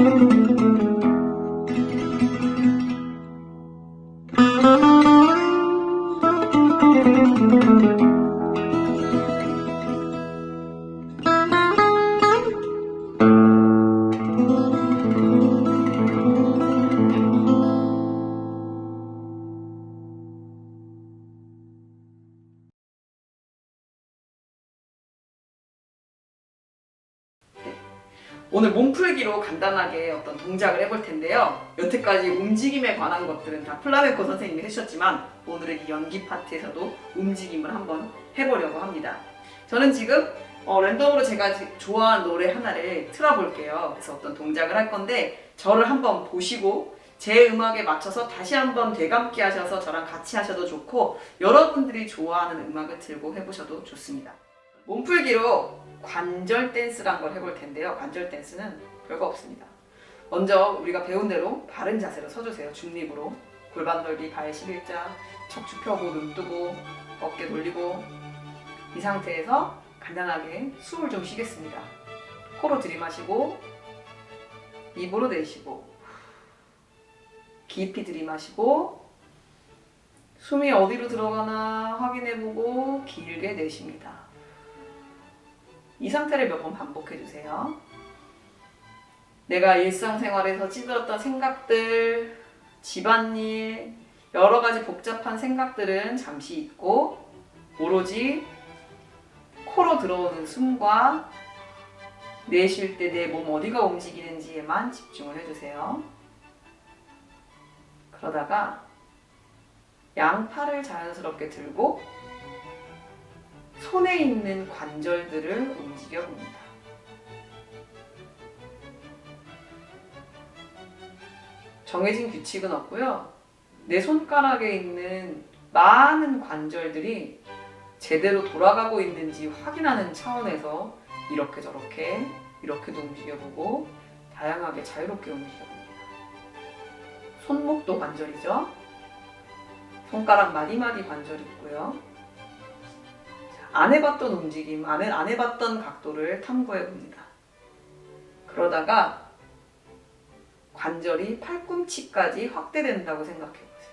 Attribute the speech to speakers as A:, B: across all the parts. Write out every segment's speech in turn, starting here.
A: Thank you. 오늘 몸풀기로 간단하게 어떤 동작을 해볼 텐데요. 여태까지 움직임에 관한 것들은 다 플라멩코 선생님이 해주셨지만 오늘은 이 연기 파트에서도 움직임을 한번 해보려고 합니다. 저는 지금 어, 랜덤으로 제가 지- 좋아하는 노래 하나를 틀어볼게요. 그래서 어떤 동작을 할 건데 저를 한번 보시고 제 음악에 맞춰서 다시 한번 되감기 하셔서 저랑 같이 하셔도 좋고 여러분들이 좋아하는 음악을 들고 해보셔도 좋습니다. 몸풀기로 관절 댄스란 걸 해볼 텐데요. 관절 댄스는 별거 없습니다. 먼저 우리가 배운 대로 바른 자세로 서주세요. 중립으로. 골반 넓이 발 11자, 척추 펴고 눈 뜨고 어깨 돌리고 이 상태에서 간단하게 숨을 좀 쉬겠습니다. 코로 들이마시고 입으로 내쉬고 깊이 들이마시고 숨이 어디로 들어가나 확인해보고 길게 내쉽니다. 이 상태를 몇 번 반복해 주세요. 내가 일상생활에서 찌들었던 생각들, 집안일, 여러 가지 복잡한 생각들은 잠시 잊고 오로지 코로 들어오는 숨과 내쉴 때 내 몸 어디가 움직이는지에만 집중을 해주세요. 그러다가 양팔을 자연스럽게 들고 손에 있는 관절들을 움직여 봅니다. 정해진 규칙은 없고요. 내 손가락에 있는 많은 관절들이 제대로 돌아가고 있는지 확인하는 차원에서 이렇게 저렇게 이렇게도 움직여보고 다양하게 자유롭게 움직여봅니다. 손목도 관절이죠. 손가락 마디마디 관절이 있고요. 안 해봤던 움직임, 안, 해, 안 해봤던 각도를 탐구해 봅니다. 그러다가 관절이 팔꿈치까지 확대된다고 생각해 보세요.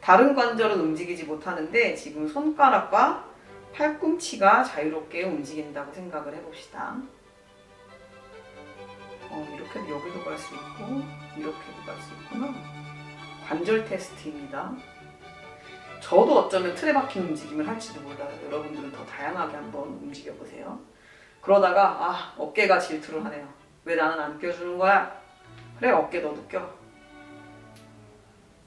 A: 다른 관절은 움직이지 못하는데 지금 손가락과 팔꿈치가 자유롭게 움직인다고 생각을 해봅시다. 어, 이렇게도 여기도 갈 수 있고 이렇게도 갈 수 있구나. 관절 테스트입니다. 저도 어쩌면 틀에 박힌 움직임을 할지도 몰라요. 여러분들은 더 다양하게 한번 움직여 보세요. 그러다가 아 어깨가 질투를 하네요. 왜 나는 안 껴주는 거야? 그래 어깨 너도 껴.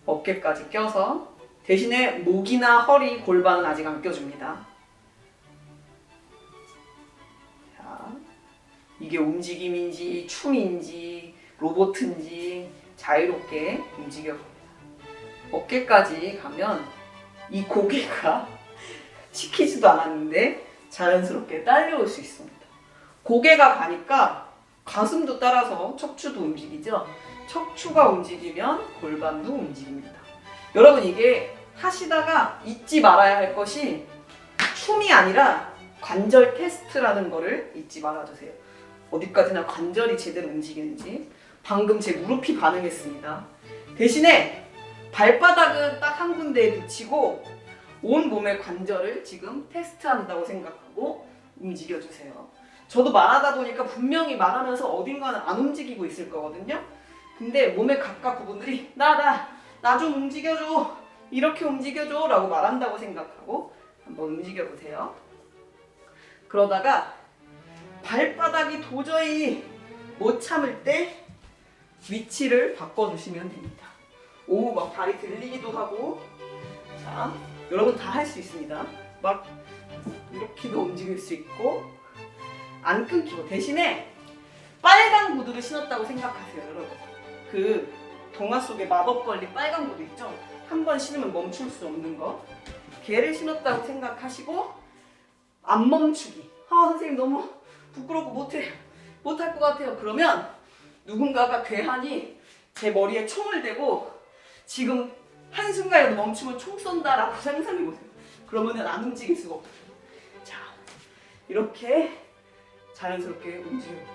A: 어깨까지 껴서 대신에 목이나 허리, 골반은 아직 안 껴줍니다. 자, 이게 움직임인지 춤인지 로봇인지 자유롭게 움직여 봅니다. 어깨까지 가면 이 고개가 시키지도 않았는데 자연스럽게 딸려올 수 있습니다. 고개가 가니까 가슴도 따라서 척추도 움직이죠. 척추가 움직이면 골반도 움직입니다. 여러분 이게 하시다가 잊지 말아야 할 것이 춤이 아니라 관절 테스트라는 거를 잊지 말아주세요. 어디까지나 관절이 제대로 움직이는지 방금 제 무릎이 반응했습니다. 대신에 발바닥은 딱 한 군데에 붙이고 온 몸의 관절을 지금 테스트한다고 생각하고 움직여주세요. 저도 말하다 보니까 분명히 말하면서 어딘가는 안 움직이고 있을 거거든요. 근데 몸의 각각 부분들이 나 나 나 좀 움직여줘 이렇게 움직여줘 라고 말한다고 생각하고 한번 움직여 보세요. 그러다가 발바닥이 도저히 못 참을 때 위치를 바꿔주시면 됩니다. 오, 막 발이 들리기도 하고. 자, 여러분 다 할 수 있습니다. 막 이렇게도 움직일 수 있고 안 끊기고 대신에 빨간 구두를 신었다고 생각하세요, 여러분. 그 동화 속의 마법 걸린 빨간 구두 있죠? 한 번 신으면 멈출 수 없는 거. 걔를 신었다고 생각하시고 안 멈추기. 아 선생님 너무 부끄럽고 못해 못할 것 같아요. 그러면 누군가가 괴한이 제 머리에 총을 대고 지금 한순간에도 멈추면 총 쏜다라고 상상해 보세요. 그러면은 안 움직일 수가 없어요. 자, 이렇게 자연스럽게 움직여요.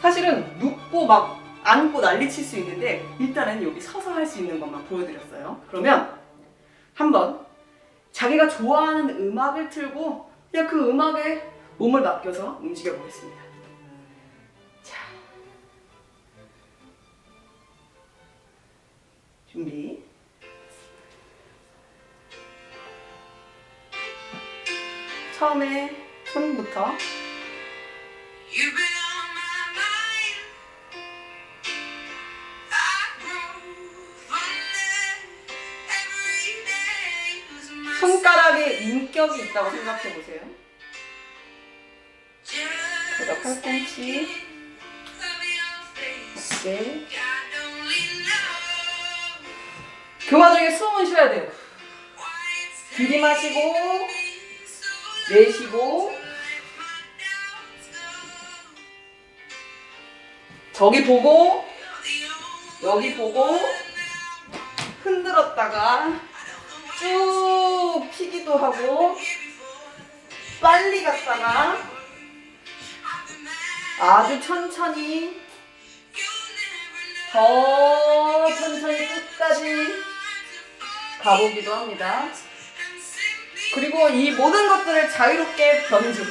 A: 사실은 눕고 막 앉고 난리 칠 수 있는데 일단은 여기 서서 할 수 있는 것만 보여드렸어요. 그러면 한번 자기가 좋아하는 음악을 틀고 그냥 그 음악에 몸을 맡겨서 움직여 보겠습니다. 준비. 처음에 손부터 손가락에 인격이 있다고 생각해 보세요. 제가 팔꿈치. 어깨. 그 와중에 숨은 쉬어야 돼요. 들이마시고 내쉬고. 저기 보고 여기 보고 흔들었다가 쭉 피기도 하고 빨리 갔다가 아주 천천히 더 천천히 끝까지 가보기도 합니다. 그리고 이 모든 것들을 자유롭게 변주.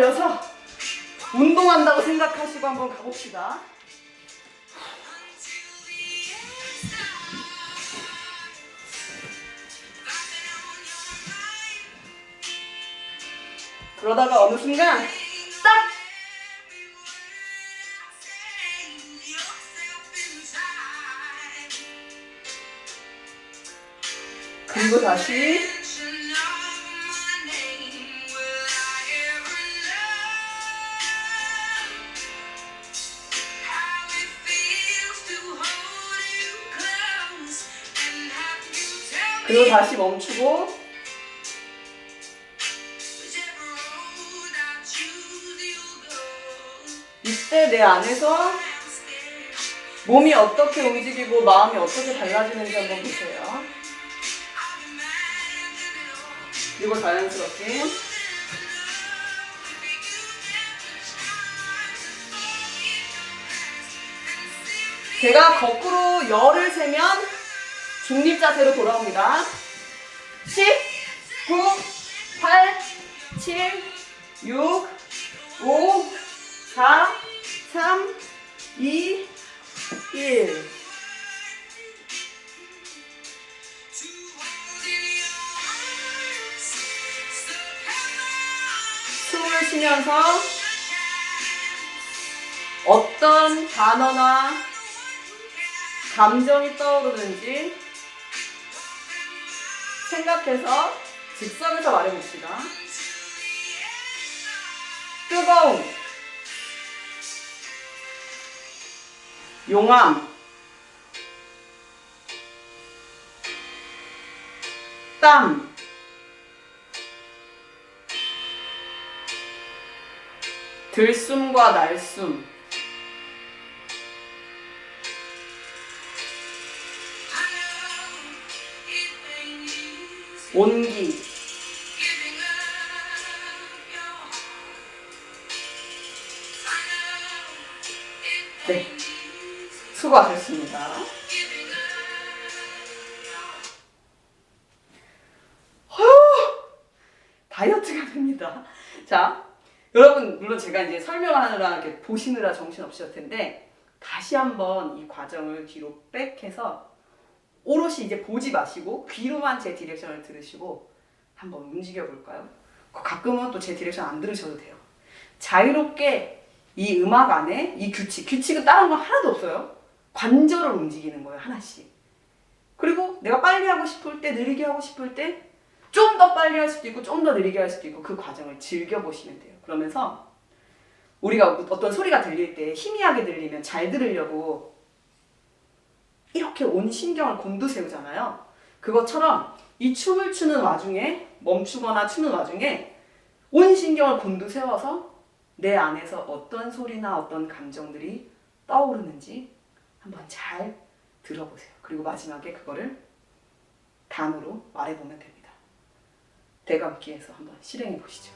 A: 올려서 운동한다고 생각하시고 한번 가봅시다. 그러다가 어느 순간 딱 그리고 다시 그리고 다시 멈추고 이때 내 안에서 몸이 어떻게 움직이고 마음이 어떻게 달라지는지 한번 보세요. 그리고 자연스럽게 제가 거꾸로 열을 세면 중립 자세로 돌아옵니다. 10, 9, 8, 7, 6, 5, 4, 3, 2, 1. 숨을 쉬면서 어떤 단어나 감정이 떠오르는지 생각해서 즉석에서 말해봅시다. 뜨거움, 용암, 땀, 들숨과 날숨, 온기, 네, 수고하셨습니다. 다이어트가 됩니다. 자, 여러분 물론 제가 이제 설명하느라 이렇게 보시느라 정신 없으실 텐데 다시 한번 이 과정을 뒤로 백해서 오롯이 이제 보지 마시고 귀로만 제 디렉션을 들으시고 한번 움직여 볼까요? 가끔은 또 제 디렉션 안 들으셔도 돼요. 자유롭게 이 음악 안에 이 규칙, 규칙은 다른 건 하나도 없어요. 관절을 움직이는 거예요, 하나씩. 그리고 내가 빨리 하고 싶을 때, 느리게 하고 싶을 때, 좀 더 빨리 할 수도 있고, 좀 더 느리게 할 수도 있고, 그 과정을 즐겨보시면 돼요. 그러면서 우리가 어떤 소리가 들릴 때 희미하게 들리면 잘 들으려고 이렇게 온 신경을 곤두세우잖아요. 그것처럼 이 춤을 추는 와중에 멈추거나 추는 와중에 온 신경을 곤두세워서 내 안에서 어떤 소리나 어떤 감정들이 떠오르는지 한번 잘 들어보세요. 그리고 마지막에 그거를 단어로 말해보면 됩니다. 대감기에서 한번 실행해 보시죠.